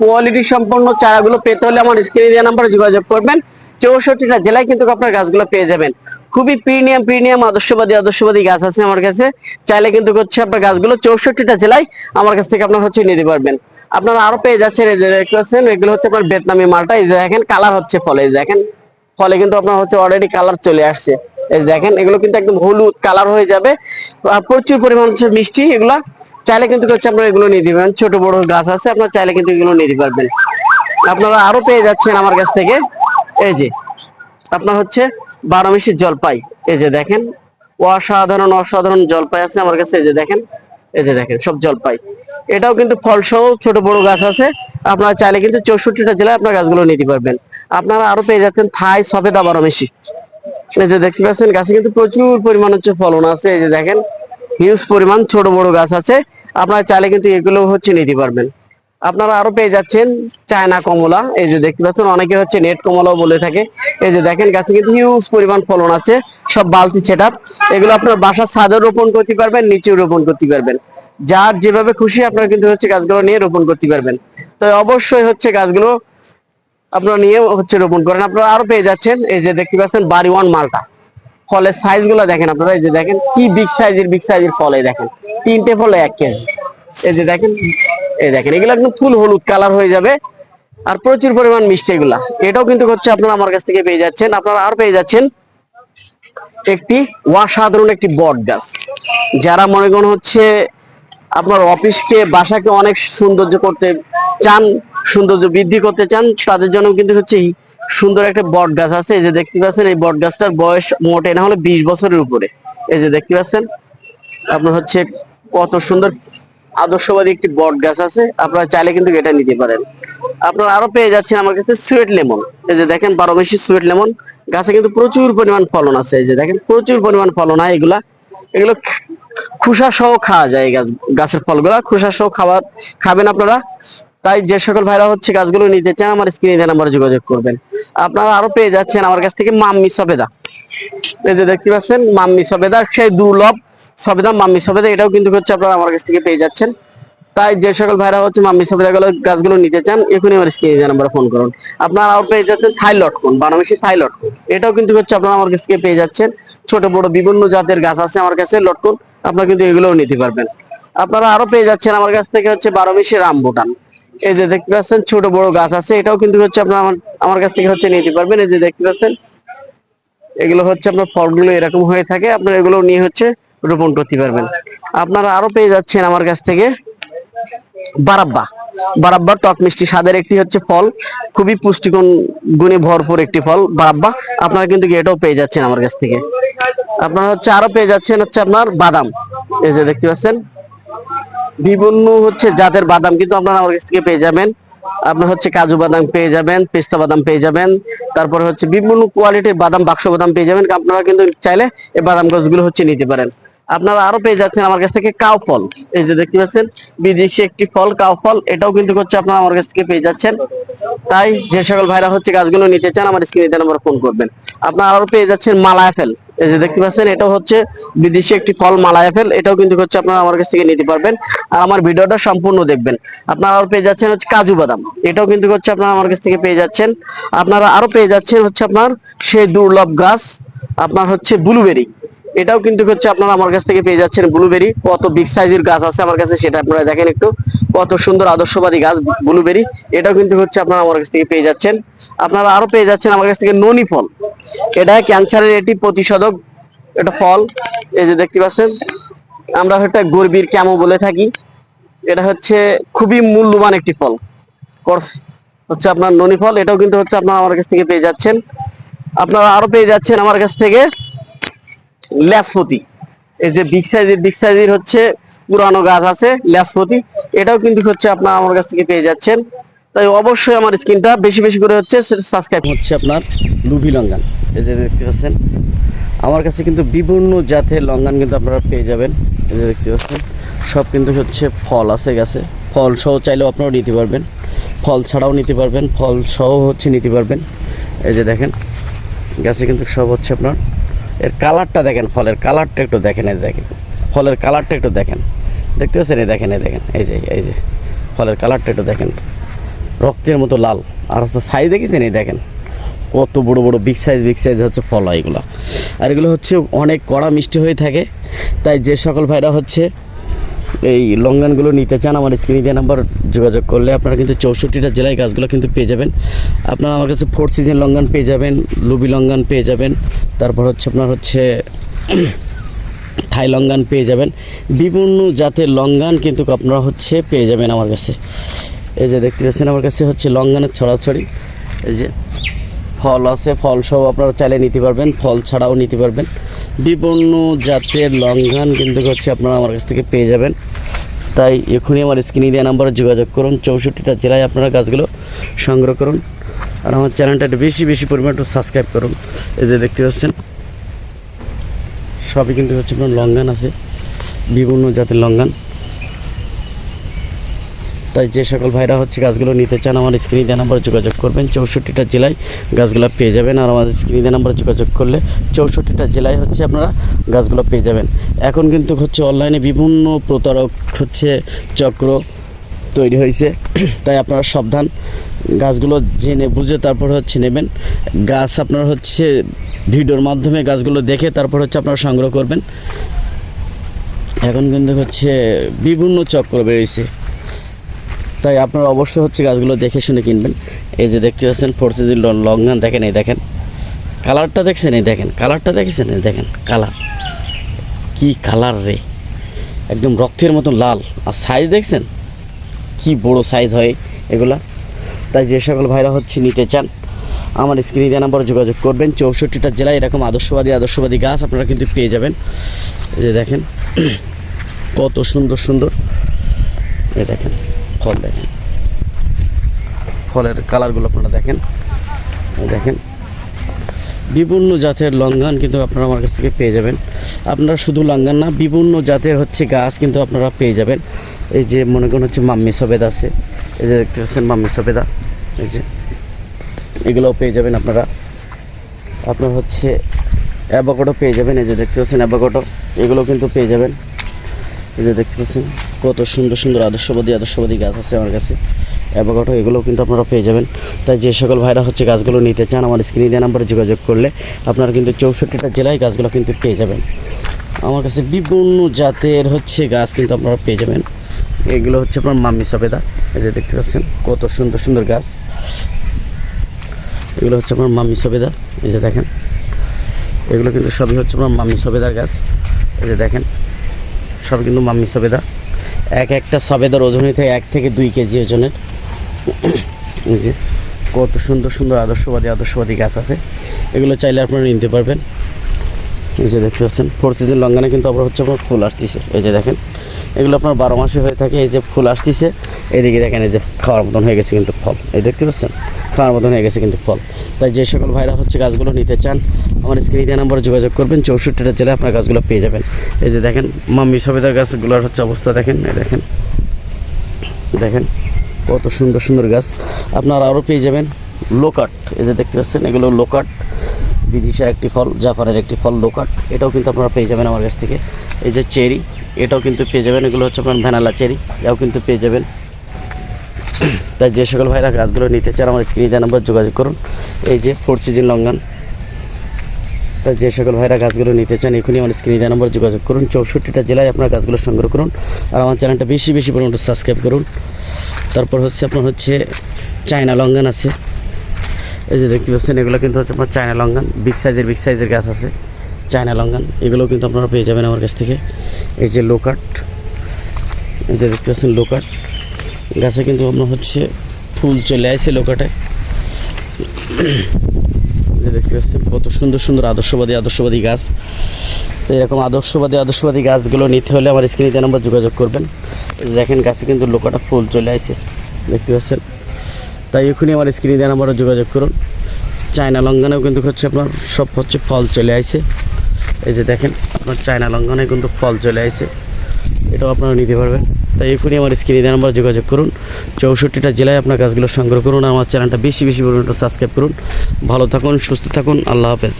Quality সম্পন্ন চারাগুলো পেতে হলে আমার স্ক্রিনে দেওয়া নাম্বারে যোগাযোগ করবেন। চৌষট্টিটা জেলায় কিন্তু আপনার গাছগুলো পেয়ে যাবেন। খুবই প্রিমিয়াম প্রিমিয়াম আদর্শবাদী আদর্শবাদী গাছ আছে আমার কাছে। চাইলে কিন্তু হচ্ছে আপনার গাছগুলো চৌষট্টিটা জেলায় আমার কাছ থেকে আপনার হচ্ছে নিতে পারবেন। আপনারা আরও পেয়ে যাচ্ছেন, এই যে দেখতে পাচ্ছেন, এগুলো হচ্ছে আপনার ভিয়েতনামি মালটা। এই যে দেখেন কালার হচ্ছে ফলে। দেখেন, ফলে কিন্তু আপনার হচ্ছে অলরেডি কালার চলে আসছে। এই দেখেন, এগুলো কিন্তু একদম হলুদ কালার হয়ে যাবে। প্রচুর পরিমাণ হচ্ছে মিষ্টি এগুলা। চাইলে কিন্তু হচ্ছে আপনারা এগুলো নিয়ে পারবেন ছোট বড় গাছ আছে, আপনারা চাইলে কিন্তু এগুলো নিতে পারবেন। আপনারা আরও পেয়ে যাচ্ছেন আমার কাছ থেকে। এই যে, আপনার হচ্ছে বারো মিশির জলপাই। এই যে দেখেন, অসাধারণ অসাধারণ জলপাই আছে আমার কাছে। এই যে দেখেন, এই যে দেখেন, সব জলপাই। এটাও কিন্তু ফল সহ ছোট বড় গাছ আছে। আপনারা চাইলে কিন্তু চৌষট্টিটা জেলায় আপনার গাছগুলো নিতে পারবেন। আপনারা আরও পেয়ে যাচ্ছেন থাই সফেদা বারো মিশি। এই যে দেখতে পাচ্ছেন, গাছে কিন্তু প্রচুর পরিমাণ হচ্ছে ফলন আছে। এই যে দেখেন হিউজ পরিমাণ ছোট বড় গাছ আছে। আপনারা চাইলে কিন্তু এগুলো হচ্ছে নিতে পারবেন। আপনারা আরও পেয়ে যাচ্ছেন চায়না কমলা। এই যে দেখতে পাচ্ছেন, অনেকে হচ্ছে নেট কমলাও বলে থাকে। এই যে দেখেন, গাছে কিন্তু হিউজ পরিমাণ ফলন আছে। সব বালতি সেটআপ এগুলো আপনার বাসার ছাদে রোপণ করতে পারবেন, নিচেও রোপণ করতে পারবেন। যার যেভাবে খুশি আপনারা কিন্তু হচ্ছে গাছগুলো নিয়ে রোপণ করতে পারবেন। তো অবশ্যই হচ্ছে গাছগুলো আপনারা নিয়ে হচ্ছে রোপণ করেন। আপনারা আরও পেয়ে যাচ্ছেন। এই যে দেখতে পাচ্ছেন, বাড়ি ওয়ান মালটা। ফলের সাইজগুলো দেখেন আপনারা, এই যে দেখেন কি বিগ সাইজের বিগ সাইজের ফল, এই দেখেন। তিনটে ফলে এক কেজি। এই যে দেখেন, এই দেখেন, এগুলো একদম ফুল হলুদ কালার হয়ে যাবে। আর প্রচুর পরিমাণ মিষ্টি এগুলা। এটাও কিন্তু হচ্ছে আপনারা আমার কাছ থেকে পেয়ে যাচ্ছেন। আপনারা আর পেয়ে যাচ্ছেন একটি অসাধারণ একটি বট গাছ। যারা মনে করেন হচ্ছে আপনার অফিসকে, বাসাকে অনেক সৌন্দর্য করতে চান, সৌন্দর্য বৃদ্ধি করতে চান, তাদের জন্য কিন্তু হচ্ছে সুন্দর একটা বট গাছ আছে। এই যে দেখতে পাচ্ছেন, এই বট গাছটার বয়স মোটে না হলে বিশ বছরের উপরে। এই যে দেখতে পাচ্ছেন, আপনার হচ্ছে কত সুন্দর আদর্শবাদী একটি বট গাছ আছে। আপনারা চাইলে কিন্তু এটা নিতে পারেন। আপনারা আরও পেয়ে যাচ্ছেন আমার কাছে সুয়েট লেমন। এই যে দেখেন, বারো মাসি সুয়েট লেমন। গাছে কিন্তু প্রচুর পরিমাণ ফলন আছে। এই যে দেখেন, প্রচুর পরিমাণ ফলন হয় এগুলা। এগুলো খুসা সহ খাওয়া যায় গাছ, গাছের ফলগুলা। খুসা সহ খাবার খাবেন আপনারা। তাই যে সকল ভাইরা হচ্ছে গাছগুলো নিতে চান, আমার স্ক্রিনে নাম্বারে যোগাযোগ করবেন। আপনারা আরও পেয়ে যাচ্ছেন আমার কাছ থেকে মাম্মি সবেদা। এই যে দেখতে পাচ্ছেন, মাম্মি সবেদা, সেই দুর্লভ সবেদা, মাম্মি সবেদা, এটাও কিন্তু হচ্ছে আপনারা আমার কাছ থেকে পেয়ে যাচ্ছেন। তাই যে সকল ভাইরা হচ্ছে মাম্মি সবেদা গুলো গাছগুলো নিতে চান, এখনই আমার স্ক্রিনে নাম্বারে ফোন করুন। আপনারা আরও পেয়ে যাচ্ছেন থাইলট কোন বানামিশি থাইলট এটাও কিন্তু হচ্ছে আপনারা আমার কাছ থেকে পেয়ে যাচ্ছেন। ছোট, বড়, বিভিন্ন জাতের গাছ আছে আমার কাছে লটকন আপনারা কিন্তু এগুলোও নিতে পারবেন। আপনারা আরও পেয়ে যাচ্ছেন আমার কাছ থেকে হচ্ছে বারো মিশি রামবুটান এই যে দেখতে পাচ্ছেন, ছোট বড় গাছ আছে। এটাও কিন্তু হচ্ছে আপনার আমার কাছ থেকে হচ্ছে নিতে পারবেন। এই যে দেখতে পাচ্ছেন, এগুলো হচ্ছে আপনার ফলগুলো এরকম হয়ে থাকে। আপনারা এগুলো নিয়ে হচ্ছে রোপণ করতে পারবেন। আপনারা আরও পেয়ে যাচ্ছেন আমার কাছ থেকে বারাব্বা। বারাব্বা টক মিষ্টি স্বাদের একটি হচ্ছে ফল। খুবই পুষ্টিগুণ, গুণে ভরপুর একটি ফল, বারাব্বা। আপনারা কিন্তু এটাও পেয়ে যাচ্ছেন আমার কাছ থেকে। আপনারা হচ্ছে আরও পেয়ে যাচ্ছেন হচ্ছে আপনার বাদাম। এই যে দেখতে পাচ্ছেন বিভিন্ন হচ্ছে জাতের বাদাম কিন্তু আপনারা আমার কাছ থেকে পেয়ে যাবেন। আপনার হচ্ছে কাজু বাদাম পেয়ে যাবেন, পেস্তা বাদাম পেয়ে যাবেন। তারপরে হচ্ছে বিভিন্ন কোয়ালিটির বাদাম, বাক্স বাদাম পেয়ে যাবেন। আপনারা কিন্তু চাইলে এই বাদাম গাছগুলো হচ্ছে নিতে পারেন। আপনারা আরও পেয়ে যাচ্ছেন আমার কাছ থেকে কাউ ফল। এই যে দেখতে পাচ্ছেন, বিদেশি একটি ফল, কাউ ফল। এটাও কিন্তু হচ্ছে আপনারা আমার কাছ থেকে পেয়ে যাচ্ছেন। তাই যে সকল ভাইরা হচ্ছে গাছগুলো নিতে চান, আমার স্ক্রিনে নাম্বার ফোন করবেন। আপনারা আরও পেয়ে যাচ্ছেন মালা এই যে দেখতে পাচ্ছেন এটা হচ্ছে বিদেশি একটি ফল মালা অ্যাপেল এটাও কিন্তু হচ্ছে আপনারা আমার কাছ থেকে নিতে পারবেন। আর আমার ভিডিওটা সম্পূর্ণ দেখবেন। আপনারা আরও পেয়ে যাচ্ছেন হচ্ছে কাজু বাদাম। এটাও কিন্তু হচ্ছে আপনারা আমার কাছ থেকে পেয়ে যাচ্ছেন। আপনারা আরও পেয়ে যাচ্ছেন হচ্ছে আপনার সেই দুর্লভ গাছ, আপনার হচ্ছে ব্লুবেরি এটাও কিন্তু হচ্ছে আপনারা আমার কাছ থেকে পেয়ে যাচ্ছেন ব্লুবেরি কত বিগ সাইজের গাছ আছে আমার কাছে সেটা আপনারা দেখেন একটু। কত সুন্দর আদর্শবাদী গাছ ব্লুবেরি এটাও কিন্তু হচ্ছে আপনারা আমার কাছ থেকে পেয়ে যাচ্ছেন। আপনারা আরও পেয়ে যাচ্ছেন আমার কাছ থেকে ননি ফল। এটা ক্যান্সারের এটি প্রতিষেধক। এটা ফল। এই যে দেখতে পাচ্ছেন, আমরা এটা গর্বির ক্যামো বলে থাকি। এটা হচ্ছে খুবই মূল্যবান একটি ফল। হচ্ছে আপনার ননি ফল। এটাও কিন্তু হচ্ছে আপনারা আমার কাছ থেকে পেয়ে যাচ্ছেন। আপনারা আরও পেয়ে যাচ্ছেন আমার কাছ থেকে ল্যাসপতি। এই যে বিগ সাইজের বিগ সাইজের হচ্ছে পুরানো গাছ আছে, ল্যাসপতি। এটাও কিন্তু হচ্ছে আপনার আমার কাছ থেকে পেয়ে যাচ্ছেন। তাই অবশ্যই আমার স্ক্রিনটা বেশি বেশি করে হচ্ছে সাবস্ক্রাইব হচ্ছে আপনার লুভি লঙ্গান। এই যে দেখতে পাচ্ছেন, আমার কাছে কিন্তু বিভিন্ন জাতের লঙ্গান কিন্তু আপনারা পেয়ে যাবেন। এই যে দেখতে পাচ্ছেন, সব কিন্তু হচ্ছে ফল আছে গাছে। ফল সহ চাইলেও আপনারা নিতে পারবেন। ফল ছাড়াও নিতে পারবেন, ফল সহ হচ্ছে নিতে পারবেন। এই যে দেখেন, গাছে কিন্তু সব হচ্ছে আপনার এর কালারটা দেখেন, ফলের কালারটা একটু দেখেন, এই দেখেন। ফলের কালারটা একটু দেখেন। দেখতে পাচ্ছেন? এই দেখেন এই দেখেন। এই যে এই যে। ফলের কালারটা একটু দেখেন। রক্তের মতো লাল। আর হচ্ছে সাইজ দেখেছেন? এই দেখেন। কত বড় বড় বিগ সাইজ বিগ সাইজ হচ্ছে ফল হয় এগুলো। আর এগুলো হচ্ছে অনেক কড়া মিষ্টি হয়ে থাকে। তাই যে সকল ভাইরা হচ্ছে এই লঙ্গানগুলো নিতে চান, আমার স্ক্রিনে দেওয়া নাম্বার যোগাযোগ করলে আপনারা কিন্তু চৌষট্টিটা জেলায় গাছগুলো কিন্তু পেয়ে যাবেন। আপনারা আমার কাছে ফোর সিজন লঙ্গান পেয়ে যাবেন লুবি লঙ্গান পেয়ে যাবেন, তারপর হচ্ছে আপনার হচ্ছে থাই লঙ্গান পেয়ে যাবেন। বিভিন্ন জাতের লঙ্গান কিন্তু আপনারা হচ্ছে পেয়ে যাবেন আমার কাছে। এই যে দেখতে পাচ্ছেন, আমার কাছে হচ্ছে লঙ্গানের ছড়াছড়ি। এই যে ফল আছে, ফল সহ আপনারা চাইলে নিতে পারবেন, ফল ছাড়াও নিতে পারবেন। বিভিন্ন জাতের লঙ্ঘন কিন্তু হচ্ছে আপনারা আমার কাছ থেকে পেয়ে যাবেন। তাই এখনই আমার স্ক্রিন দেওয়া নাম্বারে যোগাযোগ করুন, চৌষট্টিটা জেলায় আপনারা গাছগুলো সংগ্রহ করুন। আর আমার চ্যানেলটা বেশি বেশি পরিমাণ একটু সাবস্ক্রাইব করুন। এই যে দেখতে পাচ্ছেন, সবই কিন্তু হচ্ছে আপনার লঙ্ঘন আছে, বিভিন্ন জাতের লঙ্ঘন। তাই যে সকল ভাইরা হচ্ছে গাছগুলো নিতে চান আমার স্ক্রিনে দেওয়া নাম্বারে যোগাযোগ করবেন। চৌষট্টিটা জেলায় গাছগুলো পেয়ে যাবেন আর আমাদের স্ক্রিনে দেওয়া নাম্বারে যোগাযোগ করলে চৌষট্টিটা জেলায় হচ্ছে আপনারা গাছগুলো পেয়ে যাবেন। এখন কিন্তু হচ্ছে অনলাইনে বিভিন্ন প্রতারক হচ্ছে চক্র তৈরি হয়েছে। তাই আপনারা সাবধান, গাছগুলো জেনে বুঝে তারপর হচ্ছে নেবেন। গাছ আপনার হচ্ছে ভিডিওর মাধ্যমে গাছগুলো দেখে তারপর হচ্ছে আপনারা সংগ্রহ করবেন। এখন কিন্তু হচ্ছে বিভিন্ন চক্র বেরিয়েছে। তাই আপনারা অবশ্যই হচ্ছে গাছগুলো দেখে শুনে কিনবেন। এই যে দেখতে পাচ্ছেন ফোরসিজি লঙ্গান দেখেন এই দেখেন। কালারটা দেখছেন, এই দেখেন। কালারটা দেখেছেন, এই দেখেন। কালার কি কালার রে? একদম রক্তের মতো লাল। আর সাইজ দেখছেন? কি বড় সাইজ হয় এগুলা। তাই যে সকল ভাইরা হচ্ছে নিতে চান, আমার স্ক্রিনে দেওয়া নাম্বারে যোগাযোগ করবেন। চৌষট্টিটা জেলায় এরকম আদর্শবাদী আদর্শবাদী গাছ আপনারা কিন্তু পেয়ে যাবেন। এই যে দেখেন, কত সুন্দর সুন্দর। এই দেখেন। ফল দেখেন। ফলের কালারগুলো আপনারা দেখেন। দেখেন। বিভিন্ন জাতের লঙ্ঘন কিন্তু আপনারা আমার কাছ থেকে পেয়ে যাবেন। আপনারা শুধু লঙ্ঘন না, বিভিন্ন জাতের হচ্ছে গাছ কিন্তু আপনারা পেয়ে যাবেন। এই যে মনে করেন হচ্ছে মাম্মি সবেদা আছে। এই যে দেখতে পাচ্ছেন মাম্মি সবেদা। এই যে এগুলোও পেয়ে যাবেন আপনারা। আপনার হচ্ছে অ্যাবাকোটো পেয়ে যাবেন। এই যে দেখতে পাচ্ছেন অ্যাবাকোটো এগুলো কিন্তু পেয়ে যাবেন। এই যে দেখতে পাচ্ছেন, কত সুন্দর সুন্দর আদর্শবাদী আদর্শবাদী গাছ আছে আমার কাছে। অ্যাভোকাডো, এগুলোও কিন্তু আপনারা পেয়ে যাবেন। তাই যে সকল ভাইরা হচ্ছে গাছগুলো নিতে চান, আমার স্ক্রিনে দেওয়া নাম্বারে যোগাযোগ করলে আপনারা কিন্তু চৌষট্টিটা জেলায় গাছগুলো কিন্তু পেয়ে যাবেন। আমার কাছে বিভিন্ন জাতের হচ্ছে গাছ কিন্তু আপনারা পেয়ে যাবেন। এগুলো হচ্ছে আপনার মাম্মি সবেদা এই যে দেখতে পাচ্ছেন, কত সুন্দর সুন্দর গাছ। এগুলো হচ্ছে আপনার মাম্মি সবেদা এই যে দেখেন, এগুলো কিন্তু সবই হচ্ছে আপনার মাম্মি সবেদার গাছ। এই যে দেখেন সব কিন্তু মাম্মি সবেদা। এক একটা সবেদার ওজন হয়ে এক থেকে দুই কেজি ওজনের। যে, কত সুন্দর সুন্দর আদর্শবাদী আদর্শবাদী গাছ আছে। এগুলো চাইলে আপনারা নিতে পারবেন। এই যে দেখতে পাচ্ছেন, ফোর সিজন লঙ্গানে কিন্তু আবার হচ্ছে আপনার ফুল আসতেছে। এই যে দেখেন এগুলো আপনার বারো মাসে হয়ে থাকে, এই যে ফুল আসতেছে, এদিকে দেখেন এই যে খাওয়ার মতন হয়ে গেছে কিন্তু ফল। এই দেখতে পাচ্ছেন? খাওয়ার মতন হয়ে গেছে কিন্তু ফল। তাই যে সকল ভাইরা হচ্ছে গাছগুলো নিতে চান, আমার স্ক্রিনে দেওয়া নম্বরে যোগাযোগ করবেন, চৌষট্টিটা জেলায় আপনার গাছগুলো পেয়ে যাবেন। এই যে দেখেন, মাম্মি সবেদার গাছগুলোর হচ্ছে অবস্থা দেখেন, এই দেখেন। দেখেন, কত সুন্দর সুন্দর গাছ। আপনারা আরও পেয়ে যাবেন লোকাট এই যে দেখতে পাচ্ছেন, এগুলো লোকাট বিদেশের একটি ফল জাপানের একটি ফল লোকাট এটাও কিন্তু আপনারা পেয়ে যাবেন আমার কাছ থেকে। এই যে চেরি এটাও কিন্তু পেয়ে যাবেন, এগুলো হচ্ছে আপনার ভ্যানালা চেরি, এটাও কিন্তু পেয়ে যাবেন। তাই যে সকল ভাইরা গাছগুলো নিতে চান, আমার স্ক্রিনে দেওয়া নাম্বার যোগাযোগ করুন। এই যে ফোর সিজন লঙ্ঘন তাই যে সকল ভাইরা গাছগুলো নিতে চান, এখনই আমার স্ক্রিনে দেওয়া নাম্বার যোগাযোগ করুন। চৌষট্টিটা জেলায় আপনার গাছগুলো সংগ্রহ করুন আর আমার চ্যানেলটা বেশি বেশি পরিমাণে সাবস্ক্রাইব করুন। তারপর হচ্ছে আপনার হচ্ছে চায়না লঙ্ঘন আছে। এই যে দেখতে পাচ্ছেন, এগুলো কিন্তু হচ্ছে আপনার চায়না লঙ্গান বিগ সাইজের বিগ সাইজের গাছ আছে। চায়না লঙ্ঘন এগুলোও কিন্তু আপনারা পেয়ে যাবেন আমার কাছ থেকে। এই যে লোকাট, এই যে দেখতে পাচ্ছেন লোকাট, গাছে কিন্তু আপনার হচ্ছে ফুল চলে আসে লোকাটে। যে দেখতে পাচ্ছেন কত সুন্দর সুন্দর আদর্শবাদী আদর্শবাদী গাছ। এরকম আদর্শবাদী আদর্শবাদী গাছগুলো নিতে হলে আমার স্ক্রিনে নাম্বার যোগাযোগ করবেন। দেখেন গাছে কিন্তু লোকাটা ফুল চলে আসে, দেখতে পাচ্ছেন। তাই এখনই আমার স্ক্রিনে দেওয়া নাম্বারে যোগাযোগ করুন। চায়না লঙ্ঘনেও কিন্তু হচ্ছে আপনার সব হচ্ছে ফল চলে আসে। এই যে দেখেন, আপনার চায়না লঙ্ঘনে কিন্তু ফল চলে আসে এটাও আপনারা নিতে পারবেন। তাই এখনই আমার স্ক্রিনে নাম্বারে যোগাযোগ করুন। চৌষট্টিটা জেলায় আপনার গাছগুলো সংগ্রহ করুন। আমার চ্যানেলটা বেশি বেশি পরিমাণে সাবস্ক্রাইব করুন। ভালো থাকুন, সুস্থ থাকুন। আল্লাহ হাফেজ।